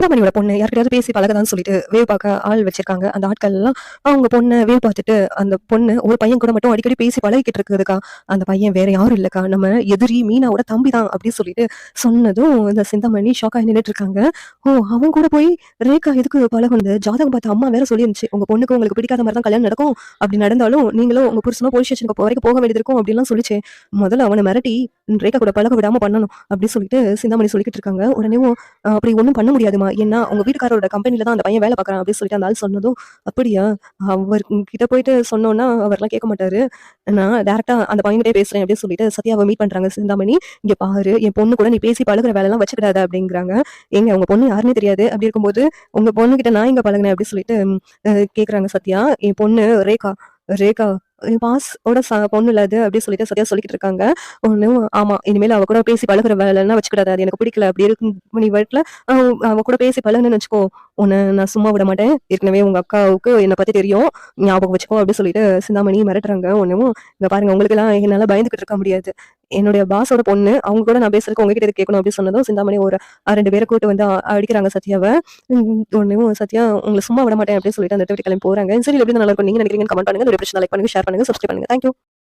சுப்பிரமணியோட பொண்ணு யார்கிட்டயாவது பேசி பழகதான்னு சொல்லிட்டு வேவ் பார்க்க ஆள் வச்சிருக்காங்க. அந்த ஆட்கள் எல்லாம் அவங்க பொண்ணை வேவ் பார்த்துட்டு அந்த பொண்ணு ஒரு பையன் கூட மட்டும் அடிக்கடி பேசி பழகிக்கிட்டு இருக்குதுக்கா. அந்த பையன் வேற யாரும் இல்லக்கா. நம்ம எதிரி மீனாவோட தம்பி தான் அப்படின்னு சொல்லிட்டு சொன்னதும் இந்த சிந்தாமணி ஷாக்காக நின்றுட்டு நின்னுட்டு இருக்காங்க. ஓ அவன் கூட போய் ரேகா எதுக்கு பழகுனது ஜாதகம் பார்த்து அம்மா வேற சொல்லிருந்துச்சு. உங்க பொண்ணுக்கு உங்களுக்கு பிடிக்காத மாதிரி தான் கல்யாணம் நடக்கும். அப்படி நடந்தாலும் நீங்களும் உங்க புருஷனும் போலீஸ் ஸ்டேஷனுக்கு வரைக்கும் போக வேண்டியது இருக்கும் அப்படிலாம் சொல்லிச்சு. முதல்ல அவனை மிரட்டி ரேகா கூட பழக விடாம பண்ணணும் அப்படின்னு சொல்லிட்டு சிந்தாமணி சொல்லிக்கிட்டு இருக்காங்க. உடனே அப்படி ஒன்றும் பண்ண முடியாதுமா. ஏன்னா உங்க வீட்டுக்காரோட கம்பெனில தான் அந்த பையன் வேலை பார்க்கறான் அப்படின்னு சொல்லிட்டு அந்த ஆள் சொன்னதும் அப்படியா? அவர் கிட்ட போயிட்டு சொன்னோன்னா அவர்லாம் கேட்க மாட்டாரு. நான் டேரக்டா அந்த பையன்கிட்டே பேசுறேன் அப்படின்னு சொல்லிட்டு சத்யாவை மீட் பண்றாங்க. சிந்தாமணி இங்க பாரு என் பொண்ணு கூட நீ பேசி பழகுற வேலை எல்லாம் வச்சுக்கிடாத அப்படிங்கிறாங்க. எங்க உங்க பொண்ணு யாருன்னே தெரியாது அப்படி இருக்கும்போது உங்க பொண்ணு கிட்ட நான் இங்க பழகுனேன்? அப்படின்னு சொல்லிட்டு கேக்குறாங்க சத்யா. என் பொண்ணு ரேகா ரேகா பாஸ் ஓட ச- பொண்ணு இல்ல அது அப்படின்னு சொல்லிட்டு சத்யா சொல்லிக்கிட்டு இருக்காங்க. ஒன்னும் ஆமா இனிமேல் அவ கூட பேசி பழகுற வேலைன்னா வச்சுக்கிடாது அது எனக்கு பிடிக்கல. அப்படி இருக்கும் நீ வீட்டுல அவ கூட பேசி பழகுன்னு வச்சுக்கோ உன்னை நான் சும்மா விட மாட்டேன். ஏற்கனவே உங்க அக்காவுக்கு என்னை பத்தி தெரியும். ஞாபகம் வச்சுக்கோ அப்படின்னு சொல்லிட்டு சிந்தாமணி மிரட்டுறாங்க. ஒன்றும் இங்க பாருங்க உங்களுக்கு எல்லாம் என்னால பயந்துகிட்டு இருக்க முடியாது. என்னுடைய பாஸோட பொண்ணு அவங்க கூட நான் பேசுறதுக்கு உங்ககிட்ட கேட்கணும் அப்படின்னு சொன்னதும் சிந்தாமணி ஒரு ரெண்டு பேரை கூட்டு வந்து அடிக்கிறாங்க சத்யாவை. ஒன்னும் சத்யா உங்களை சும்மா விட மாட்டேன் அப்படின்னு சொல்லிட்டு அந்த விட்டு கிளம்பி போறாங்க. சரி எப்படி நல்லா இருக்கும்? நீங்க நினைக்கிறீங்க கமெண்ட் பண்ணுங்க. இந்த லைக் பண்ணுங்க ஷேர் பண்ணுங்க சப்ஸ்கிரைப் பண்ணுங்க. தேங்க்யூ